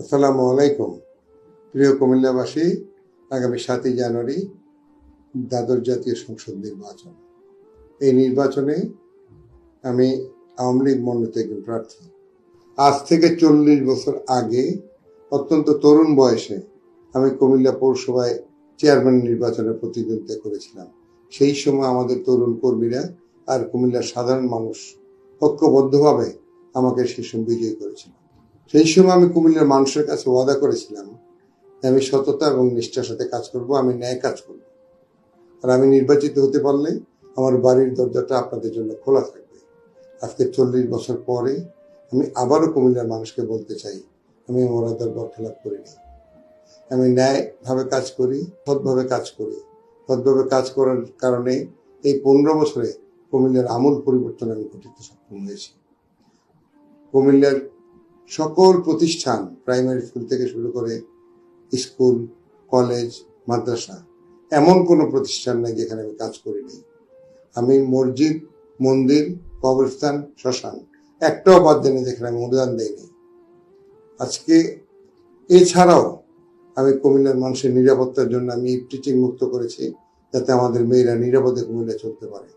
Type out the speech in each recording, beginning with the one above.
আসসালামু আলাইকুম। প্রিয় কুমিল্লাবাসী, আগামী সাতই জানুয়ারি দ্বাদশ জাতীয় সংসদ নির্বাচন। এই নির্বাচনে আমি আওয়ামী লীগ মনোনীত একজন প্রার্থী। আজ থেকে চল্লিশ বছর আগে, অত্যন্ত তরুণ বয়সে আমি কুমিল্লা পৌরসভায় চেয়ারম্যান নির্বাচনে প্রতিদ্বন্দ্বিতা করেছিলাম। সেই সময় আমাদের তরুণ কর্মীরা আর কুমিল্লার সাধারণ মানুষ ঐক্যবদ্ধভাবে আমাকে সেই সময় বিজয়ী করেছিল। সেই সময় আমি কুমিল্লার মানুষের কাছে ওয়াদা করেছিলাম আমি সততা এবং নিষ্ঠার সাথে কাজ করব, আমি ন্যায় কাজ করব। আর আমি নির্বাচিত হতে পারলে আমার বাড়ির দরজাটা আপনাদের জন্য খোলা থাকবে। আজকে চল্লিশ বছর পরে আমি আবারও কুমিল্লার মানুষকে বলতে চাই, আমি মোরাদার বরখেলাপ করিনি। আমি ন্যায়ভাবে কাজ করি, সৎভাবে কাজ করি। সৎভাবে কাজ করার কারণে এই পনেরো বছরে কুমিল্লার আমূল পরিবর্তন আমি ঘটিতে সক্ষম হয়েছি। কুমিল্লার সকল প্রতিষ্ঠান প্রাইমারি স্কুল থেকে শুরু করে স্কুল কলেজ মাদ্রাসা, এমন কোনো প্রতিষ্ঠান নাই যেখানে আমি কাজ করিনি আমি মসজিদ, মন্দির, কবরস্থান, শ্মশান, একটাও বাদ দেয়নি যেখানে আমি অনুদান দেইনি। আজকে এছাড়াও আমি কুমিল্লার মানুষের নিরাপত্তার জন্য আমি টিচিং মুক্ত করেছি যাতে আমাদের মেয়েরা নিরাপদে কুমিল্লা চলতে পারে।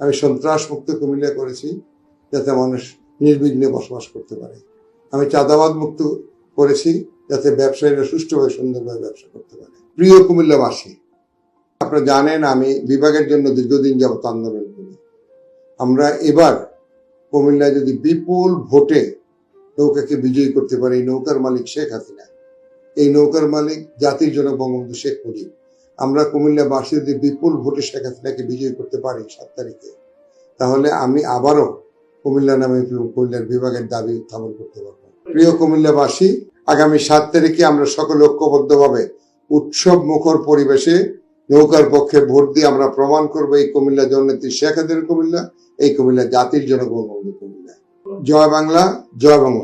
আমি সন্ত্রাস মুক্ত কুমিল্লা করেছি যাতে মানুষ নির্বিঘ্নে বসবাস করতে পারে। আমি চাঁদাবাদ মুক্ত করেছি যাতে ব্যবসায়ীরা সুষ্ঠুভাবে সুন্দরভাবে ব্যবসা করতে পারে। প্রিয় কুমিল্লাবাসী, আপনারা জানেন আমি বিভাগের জন্য দীর্ঘদিন যাবত আন্দোলন করি। আমরা এবার কুমিল্লায় যদি বিপুল ভোটে নৌকাকে বিজয়ী করতে পারে নৌকার মালিক শেখ হাসিনা। এই নৌকার মালিক জাতির জনক বঙ্গবন্ধু শেখ মুজিব। আমরা কুমিল্লাবাসী যদি বিপুল ভোটে শেখ হাসিনাকে বিজয়ী করতে পারি সাত তারিখে, তাহলে আমি আবারও কুমিল্লা নামে কুমিল্লার বিভাগের দাবি উত্থাপন করতে পারব। প্রিয় কুমিল্লাবাসী, আগামী সাত তারিখে আমরা সকল ঐক্যবদ্ধভাবে উৎসব মুখর পরিবেশে নৌকার পক্ষে ভোট দিয়ে আমরা প্রমাণ করব এই কুমিল্লা জননেত্রী শেখ হাসিনা কুমিল্লা, এই কুমিল্লা জাতির বঙ্গবন্ধু কুমিল্লা। জয় বাংলা, জয় বঙ্গ